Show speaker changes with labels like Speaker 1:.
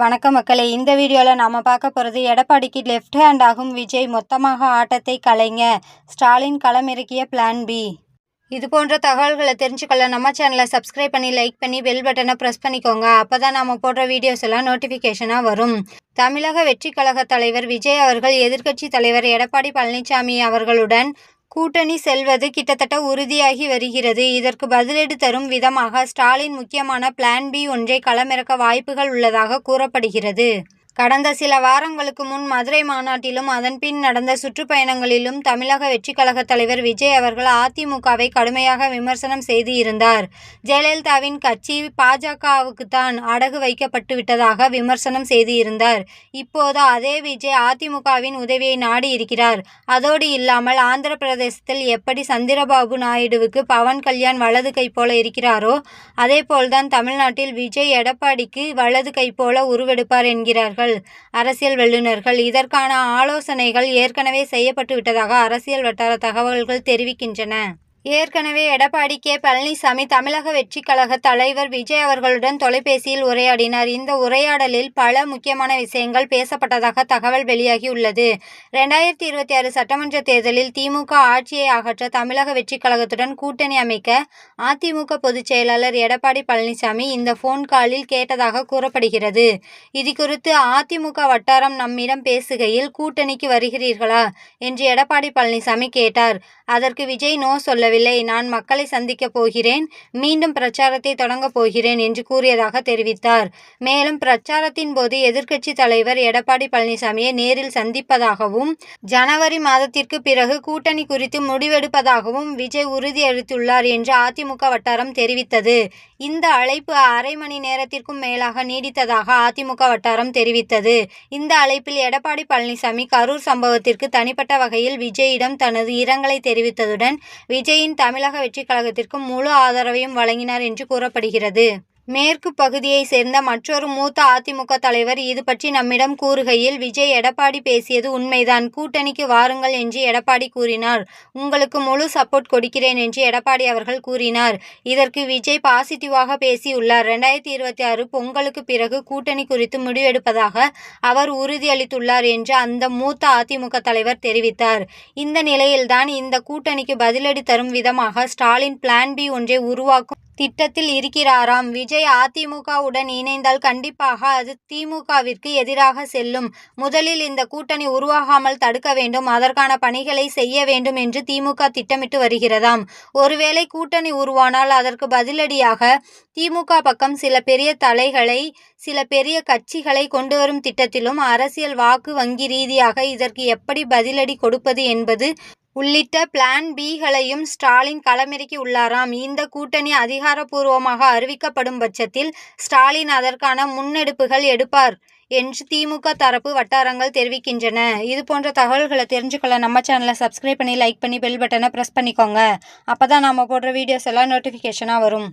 Speaker 1: வணக்கம் மக்களே. இந்த வீடியோவில் நாம் பார்க்க போகிறது எடப்பாடிக்கு லெஃப்ட் ஹேண்ட் ஆகும் விஜய் மொத்தமாக ஆட்டத்தை கலைங்க. ஸ்டாலின் களமிறக்கிய பிளான் பி இது போன்ற தகவல்களை தெரிஞ்சுக்கொள்ள நம்ம சேனலை சப்ஸ்கிரைப் பண்ணி லைக் பண்ணி பெல் பட்டனை ப்ரெஸ் பண்ணிக்கோங்க. அப்போ தான் நம்ம போடுற வீடியோஸ் எல்லாம் நோட்டிஃபிகேஷனாக வரும். தமிழக வெற்றி கழக தலைவர் விஜய் அவர்கள் எதிர்க்கட்சி தலைவர் எடப்பாடி பழனிசாமி அவர்களுடன் கூட்டணி செல்வது கிட்டத்தட்ட உறுதியாகி வருகிறது. இதற்கு பதிலடி தரும் விதமாக ஸ்டாலின் முக்கியமான பிளான் பி ஒன்றை களமிறக்க வாய்ப்புகள் உள்ளதாக கூறப்படுகிறது. கடந்த சில வாரங்களுக்கு முன் மதுரை மாநாட்டிலும் அதன்பின் நடந்த சுற்றுப்பயணங்களிலும் தமிழக வெற்றி கழக தலைவர் விஜய் அவர்கள் அதிமுகவை கடுமையாக விமர்சனம் செய்து இருந்தார். ஜெயலலிதாவின் கட்சி பாஜகவுக்குத்தான் அடகு வைக்கப்பட்டு விட்டதாக விமர்சனம் செய்து இருந்தார். இப்போது அதே விஜய் அதிமுகவின் உதவியை நாடி இருக்கிறார். அதோடு இல்லாமல் ஆந்திர பிரதேசத்தில் எப்படி சந்திரபாபு நாயுடுவுக்கு பவன் கல்யாண் வலது கை போல இருக்கிறாரோ அதே போல்தான் தமிழ்நாட்டில் விஜய் எடப்பாடிக்கு வலது கை போல உருவெடுப்பார் என்கிறார்கள். அரசியல் வல்லுநர்கள் இதற்கான ஆலோசனைகள் ஏற்கனவே செய்யப்பட்டுவிட்டதாக அரசியல் வட்டார தகவல்கள் தெரிவிக்கின்றன. ஏற்கனவே எடப்பாடி கே. பழனிசாமி தமிழக வெற்றிக் கழக தலைவர் விஜய் அவர்களுடன் தொலைபேசியில் உரையாடினார். இந்த உரையாடலில் பல முக்கியமான விஷயங்கள் பேசப்பட்டதாக தகவல் வெளியாகியுள்ளது. ரெண்டாயிரத்தி இருபத்தி ஆறு சட்டமன்ற தேர்தலில் திமுக ஆட்சியை அகற்ற தமிழக வெற்றி கழகத்துடன் கூட்டணி அமைக்க அதிமுக பொதுச் செயலாளர் எடப்பாடி பழனிசாமி இந்த போன் காலில் கேட்டதாக கூறப்படுகிறது. இது குறித்து அதிமுக வட்டாரம் நம்மிடம் பேசுகையில் கூட்டணிக்கு வருகிறீர்களா? என்று எடப்பாடி பழனிசாமி கேட்டார். அதற்கு விஜய் நோ சொல்ல சொல்லவில்லை நான் மக்களை சந்திக்கப் போகிறேன். மீண்டும் பிரச்சாரத்தை தொடங்கப் போகிறேன் என்று கூறியதாக தெரிவித்தார். மேலும் பிரச்சாரத்தின் போது எதிர்க்கட்சி தலைவர் எடப்பாடி பழனிசாமியை நேரில் சந்திப்பதாகவும் ஜனவரி மாதத்திற்கு பிறகு கூட்டணி குறித்து முடிவெடுப்பதாகவும் விஜய் உறுதியளித்துள்ளார் என்று அதிமுக வட்டாரம் தெரிவித்தது. இந்த அழைப்பு அரை மணி நேரத்திற்கும் மேலாக நீடித்ததாக அதிமுக வட்டாரம் தெரிவித்தது. இந்த அழைப்பில் எடப்பாடி பழனிசாமி கரூர் சம்பவத்திற்கு தனிப்பட்ட வகையில் விஜயிடம் தனது இரங்கலை தெரிவித்ததுடன் விஜய் விஜயின் தமிழக வெற்றிக் கழகத்திற்கு முழு ஆதரவையும் வழங்கினார் என்று கூறப்படுகிறது. மேற்கு பகுதியை சேர்ந்த மற்றொரு மூத்த அதிமுக தலைவர் இது பற்றி நம்மிடம் கூறுகையில் விஜய் எடப்பாடி பேசியது உண்மைதான். கூட்டணிக்கு வாருங்கள் என்று எடப்பாடி கூறினார். உங்களுக்கு முழு சப்போர்ட் கொடுக்கிறேன் என்று எடப்பாடி அவர்கள் கூறினார். இதற்கு விஜய் பாசிட்டிவாக பேசியுள்ளார். ரெண்டாயிரத்தி இருபத்தி ஆறு பொங்கலுக்கு பிறகு கூட்டணி குறித்து முடிவெடுப்பதாக அவர் உறுதியளித்துள்ளார் என்று அந்த மூத்த அதிமுக தலைவர் தெரிவித்தார். இந்த நிலையில்தான் இந்த கூட்டணிக்கு பதிலடி தரும் விதமாக ஸ்டாலின் பிளான் பி ஒன்றை உருவாக்கும் திட்டத்தில் இருக்கிறாராம். விஜய் அதிமுகவுடன் இணைந்தால் கண்டிப்பாக அது திமுகவிற்கு எதிராக செல்லும். முதலில் இந்த கூட்டணி உருவாகாமல் தடுக்க வேண்டும். அதற்கான பணிகளை செய்ய வேண்டும் என்று திமுக திட்டமிட்டு வருகிறதாம். ஒருவேளை கூட்டணி உருவானால் அதற்கு பதிலடியாக திமுக பக்கம் சில பெரிய தலைகளை சில பெரிய கட்சிகளை கொண்டு வரும் திட்டத்திலும் அரசியல் வாக்கு வங்கி ரீதியாக இதற்கு எப்படி பதிலடி கொடுப்பது என்பது உள்ளிட்ட பிளான் பிகளையும் ஸ்டாலின் களமிறக்கி உள்ளாராம். இந்த கூட்டணி அதிகாரப்பூர்வமாக அறிவிக்கப்படும் பட்சத்தில் ஸ்டாலின் அதற்கான முன்னெடுப்புகள் எடுப்பார் என்று திமுக தரப்பு வட்டாரங்கள் தெரிவிக்கின்றன. இது போன்ற தகவல்களை தெரிஞ்சுக்கொள்ள நம்ம சேனலை சப்ஸ்கிரைப் பண்ணி லைக் பண்ணி பெல் பட்டனை ப்ரெஸ் பண்ணிக்கோங்க. அப்போ தான் நம்ம போடுற வீடியோஸ் எல்லாம் நோட்டிஃபிகேஷனாக வரும்.